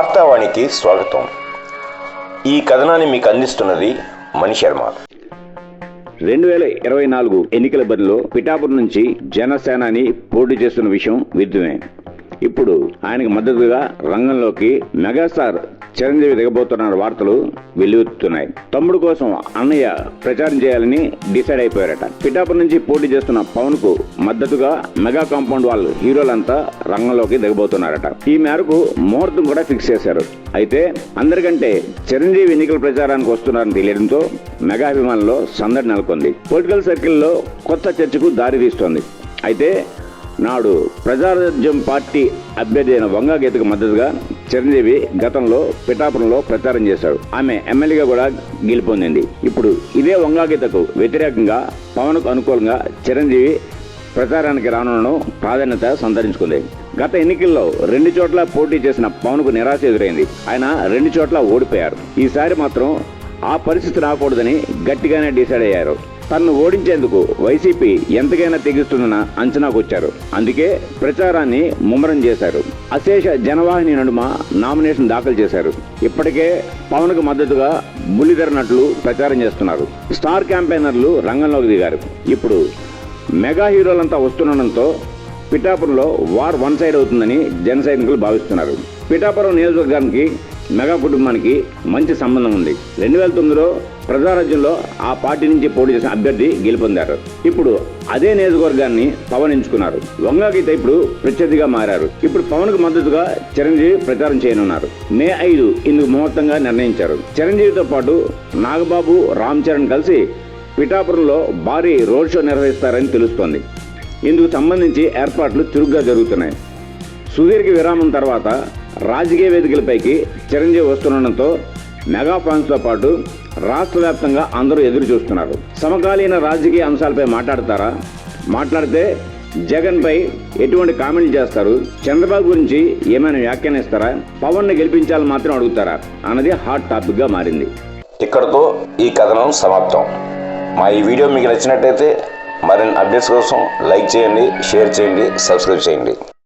వార్తావాణికి స్వాగతం. ఈ కథనాన్ని మీకు అందిస్తున్నది మణి శర్మ. రెండు వేల ఇరవై నాలుగు ఎన్నికల బరిలో పిఠాపురం నుంచి జనసేనాని పోటీ చేస్తున్న విషయం విద్యమే. ఇప్పుడు ఆయనకు మద్దతుగా రంగంలోకి మెగాస్టార్ చిరంజీవి దిగబోతున్నారు వార్తలు వెల్లువెత్తుతున్నాయి తమ్ముడు కోసం అన్నయ్య ప్రచారం చేయాలని డిసైడ్ అయిపోయారట. పిఠాపురం నుంచి పోటీ చేస్తున్న పవన్కు మద్దతుగా మెగా కాంపౌండ్ వాళ్ళు హీరోలంతా రంగంలోకి దిగబోతున్నారట. ఈ మేరకు ముహూర్తం కూడా ఫిక్స్ చేశారు. అయితే అందరికంటే చిరంజీవి ఎన్నికల ప్రచారానికి వస్తున్నారని తెలియడంతో మెగా అభిమానుల్లో సందడి నెలకొంది. పొలిటికల్ సర్కిల్లో కొత్త చర్చకు దారి తీస్తోంది. అయితే నాడు ప్రజారాజ్యం పార్టీ అభ్యర్థి అయిన వంగా గీతకు మద్దతుగా చిరంజీవి గతంలో పిఠాపురంలో ప్రచారం చేశాడు. ఆమె ఎమ్మెల్యేగా కూడా గెలుపొందింది. ఇప్పుడు ఇదే వంగా గీతకు వ్యతిరేకంగా పవన్కు అనుకూలంగా చిరంజీవి ప్రచారానికి రానున్న ప్రాధాన్యత సంతరించుకుంది. గత ఎన్నికల్లో రెండు చోట్ల పోటీ చేసిన పవన్కు నిరాశ ఎదురైంది. ఆయన రెండు చోట్ల ఓడిపోయారు. ఈసారి మాత్రం ఆ పరిస్థితి రాకూడదని గట్టిగానే డిసైడ్ అయ్యారు. తనను ఓడించేందుకు వైసీపీ ఎంతకైనా తెగిస్తుందన్న అంచనాకు వచ్చారు అందుకే ప్రచారాన్ని ముమ్మరం చేశారు. అశేష జనవాహిని నడుమ నామినేషన్ దాఖలు చేశారు. ఇప్పటికే పవన్కు మద్దతుగా బుల్లిధర నటులు ప్రచారం చేస్తున్నారు. స్టార్ క్యాంపెయినర్లు రంగంలోకి దిగారు. ఇప్పుడు మెగా హీరోలంతా వస్తుండడంతో పిఠాపురంలో వార్ వన్ సైడ్ అవుతుందని జన సైనికులు భావిస్తున్నారు. పిఠాపురం నియోజకవర్గానికి మెగా కుటుంబానికి మంచి సంబంధం ఉంది. రెండు వేల తొమ్మిదిలో ప్రజారాజ్యంలో ఆ పార్టీ నుంచి పోటీ చేసిన అభ్యర్థి గెలుపొందారు. ఇప్పుడు అదే నియోజకవర్గాన్ని పవన్ ఎంచుకున్నారు వంగాకైతే ఇప్పుడు ప్రత్యర్థిగా మారారు. ఇప్పుడు పవన్కు మద్దతుగా చిరంజీవి ప్రచారం చేయనున్నారు. మే ఐదు ఇందుకు ముహూర్తంగా నిర్ణయించారు. చిరంజీవితో పాటు నాగబాబు రామ్ చరణ్ కలిసి పిఠాపురంలో భారీ రోడ్ షో నిర్వహిస్తారని తెలుస్తోంది. ఇందుకు సంబంధించి ఏర్పాట్లు చురుగ్గా జరుగుతున్నాయి. సుదీర్ఘ విరామం తర్వాత రాజకీయ వేదికలపైకి చిరంజీవి వస్తుండడంతో మెగా ఫ్యాన్స్తో పాటు రాష్ట్ర వ్యాప్తంగా అందరూ ఎదురు చూస్తున్నారు. సమకాలీన రాజకీయ అంశాలపై మాట్లాడతారా? మాట్లాడితే జగన్ పై ఎటువంటి కామెంట్లు చేస్తారు? చంద్రబాబు గురించి ఏమైనా వ్యాఖ్యానిస్తారా? పవన్ని గెలిపించాలని మాత్రం అడుగుతారా? అన్నది హాట్ టాపిక్గా మారింది. ఇక్కడతో ఈ కథనం సమాప్తం. మా ఈ వీడియో మీకు నచ్చినట్టయితే మరిన్ని అప్డేట్స్ కోసం లైక్ చేయండి షేర్ చేయండి సబ్స్క్రైబ్ చేయండి.